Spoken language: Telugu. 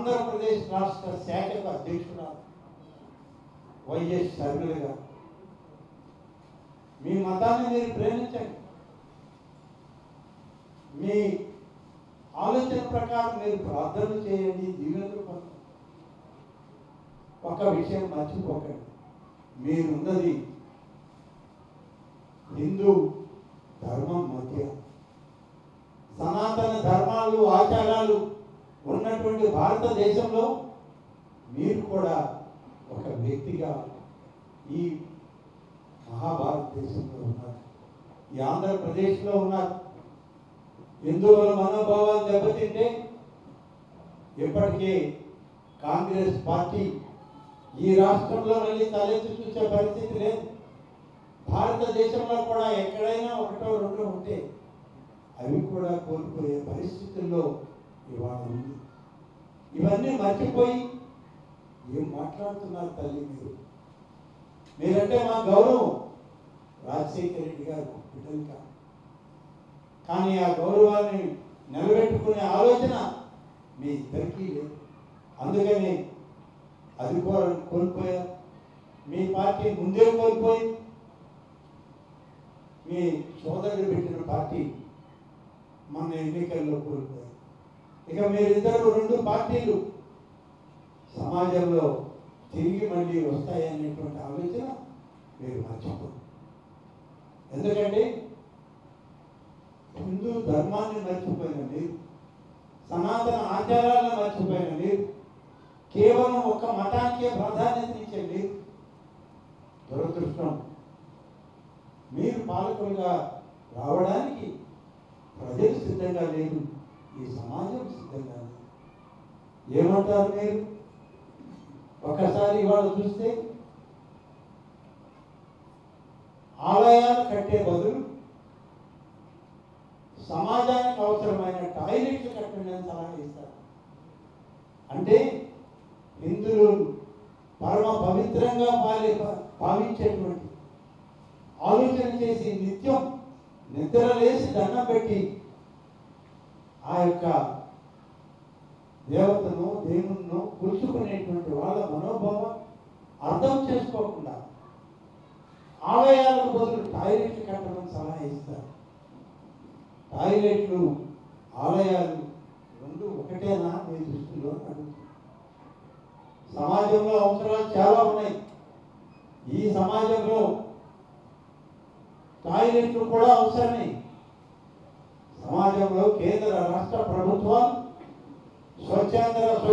ఆంధ్రప్రదేశ్ రాష్ట్ర శాఖకు అధ్యక్షుడు వైఎస్ షర్మిల గారు. మీ మతాన్ని మీరు ప్రేమించండి. మీ ఆలోచన ప్రకారం మీరు ప్రార్థన చేయండి దీవెనలు పొందండి. ఒక విషయం మర్చిపోకండి. మీరున్నది హిందూ ధర్మం మధ్య. సనాతన ధర్మాలు ఆచారాలు ఉన్నటువంటి భారతదేశంలో మీరు కూడా ఒక వ్యక్తిగా ఈ మహాభారతదేశంలో ఉన్నారు. ఈ ఆంధ్రప్రదేశ్లో ఉన్నారు. హిందువుల మనోభావాలు దెబ్బతింటే ఇప్పటికే కాంగ్రెస్ పార్టీ ఈ రాష్ట్రంలో మళ్ళీ తలెత్తి చూసే పరిస్థితి లేదు. భారతదేశంలో కూడా ఎక్కడైనా ఒకటో రెండో ఉంటే అవి కూడా కోల్పోయే పరిస్థితుల్లో ఇవాళ ఉంది ఇవన్నీ మర్చిపోయి ఏం మాట్లాడుతున్నారు తల్లి మీరు? మీరంటే మా గౌరవం. రాజశేఖర రెడ్డి గారు బిడ్డలు కాదు కానీ ఆ గౌరవాన్ని నిలబెట్టుకునే ఆలోచన మీ ఇద్దరికీ లేదు. అందుకని అది కోల్పోయారు. మీ పార్టీ ముందే కోల్పోయి మీ సోదరుడు పెట్టిన పార్టీ మన ఎన్నికల్లో కోల్పోయారు. ఇక మీరిద్దరు రెండు పార్టీలు. సమాజంలో తిరిగి మళ్ళీ వస్తాయనేటువంటి ఆలోచన మీరు మర్చిపోరు ఎందుకంటే హిందూ ధర్మాన్ని మర్చిపోయిన మీరు సనాతన ఆచారాలను మర్చిపోయిన మీరు కేవలం ఒక మతానికే ప్రాధాన్యత మీరు దురదృష్టం. మీరు పాలకులుగా రావడానికి ప్రజలు సిద్ధంగా లేరు. ఈ సమాజం సిద్ధంగా ఏమంటారు మీరు? ఒకసారి ఇవాళ చూస్తే ఆలయాలు కట్టే బదులు సమాజానికి అవసరమైన టాయిలెట్లు కట్టండి అని సలహా ఇస్తారు. అంటే హిందువులు పరమ పవిత్రంగా పాలి భావించేటువంటి ఆలోచన చేసి నిత్యం నిద్ర లేచి దండం పెట్టి ఆ యొక్క దేవతను దేవుణ్ణు కొలుచుకునేటువంటి వాళ్ళ మనోభావం అర్థం చేసుకోకుండా ఆలయాలకు బదులు టాయిలెట్లు కట్టడం సలహా ఇస్తారు. టాయిలెట్లు ఆలయాలు రెండు ఒకటేనా మీ దృష్టిలో సమాజంలో అవసరాలు చాలా ఉన్నాయి. ఈ సమాజంలో టాయిలెట్లు కూడా అవసరమే. సమాజంలో కేంద్ర రాష్ట్ర ప్రభుత్వం స్వచ్ఛంద స్వచ్ఛ